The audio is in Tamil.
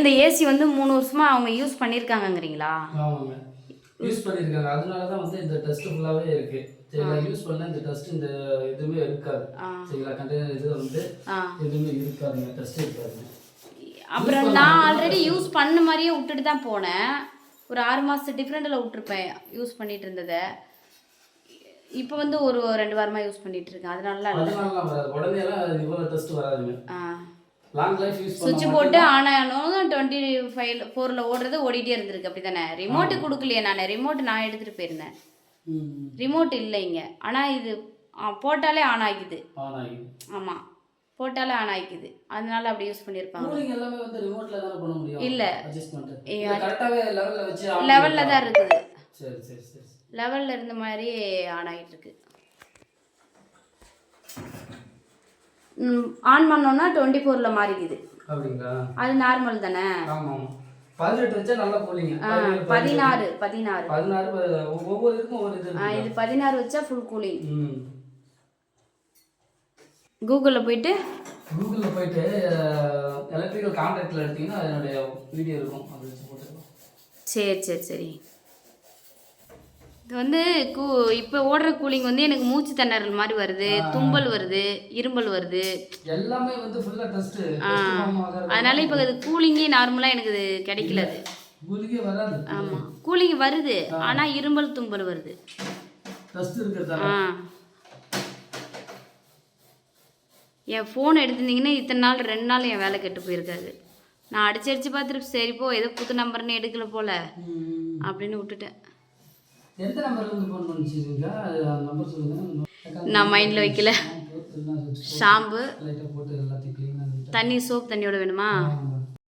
இந்த ஏசி வந்து மூணு வருஷமா அவங்க யூஸ் பண்ணியிருக்காங்கங்கிறீங்களா ஆமாங்க. யூஸ் பண்ணியிருக்காங்க அதனால தான் வந்து இந்த டெஸ்ட் ஃபுல்லாகவே இருக்கு. சரிங்களா? யூஸ் பண்ண இந்த டெஸ்ட் இந்த எதுவுமே இருக்காது. சரிங்களா? கண்டெய்னர் இது வந்து எதுவுமே இருக்காதுங்க. டெஸ்ட் இருக்காதுங்க அப்புறம் நான் ஆல்ரெடி யூஸ் பண்ண மாதிரியே விட்டுட்டு தான் போனேன். ஒரு ஆறு மாதம் டிஃப்ரெண்ட்டில் விட்டுருப்பேன் யூஸ் பண்ணிட்டு இருந்ததை. இப்போ வந்து ஒரு ரெண்டு வாரமாக யூஸ் பண்ணிட்டு இருக்கேன். அதனால வராது. உடனே எல்லாம் இவ்வளோ டெஸ்ட் வராதுங்க லாங் லைஃப் யூஸ் சுவிட்ச் போட்டு ஆன் டுவெண்ட்டி ஃபைவ் ஃபோரில் ஓடுறது ஓடிட்டே இருந்திருக்கு அப்படி தானே ரிமோட்டு கொடுக்கலையே நான். ரிமோட் நான் எடுத்துகிட்டு போயிருந்தேன். ம். ரிமோட் இல்லை இங்கே. ஆனால் இது போட்டாலே ஆன் ஆகிக்குது ஆமாம் போட்டாலே ஆன் ஆகிக்குது அதனால அப்படி யூஸ் பண்ணியிருப்பாங்க இல்ல. லெவலில் தான் இருக்குது. லெவலில் இருந்த மாதிரி ஆன் ஆகிட்டு இருக்கு. ஆன் பண்ணோன்னா டுவெண்ட்டி ஃபோரில் மாறிக்குது அப்படிங்களா? அது நார்மல் தானே? ஆமாம். பதினெட்டு வச்சா நல்லா பதினாறு பதினாறு. பதினாறு ஒவ்வொரு இதுக்கும் இது பதினாறு வச்சா ஃபுல் கூலிங் ம். கூகுளில் போயிட்டு கூகுளில் போயிட்டு எலக்ட்ரிக்கல் கான்ட்ராக்டில் எடுத்தீங்கன்னா அதனுடைய வீடியோ இருக்கும். அது வச்சு போட்டுக்கலாம். சரி சரி சரி. இது வந்து கூ இப்போ ஓடுற கூலிங் வந்து எனக்கு மூச்சு திணறல் மாதிரி வருது தும்பல் வருது இரும்பல் வருது. எல்லாமே வந்து ஃபுல்லாக டெஸ்ட்டு அதனால இப்போ இது கூலிங்கே நார்மலாக எனக்கு இது கிடைக்கல அது. கூலிங்கே வராது. ஆமாம் கூலிங் வருது ஆனால் இரும்பல் தும்பல் வருது. டெஸ்ட் இருக்கிறதால. ஆ. என் ஃபோன் எடுத்திருந்தீங்கன்னா இத்தனை நாள் ரெண்டு நாள் என் வேலை கெட்டு போயிருக்காது. நான் அடிச்சு அடிச்சு பார்த்துட்டு சரி போ ஏதோ புது நம்பர்னு எடுக்கல போல. அப்படின்னு விட்டுட்டேன். எந்த நம்பர்லேருந்து ஃபோன் பண்ணிச்சிருக்கீங்க? அது அந்த நம்பர் சொல்லுங்கள் நான் மைண்டில் வைக்கல. ஷாம்பு. தண்ணி சோப் தண்ணியோட வேணுமா?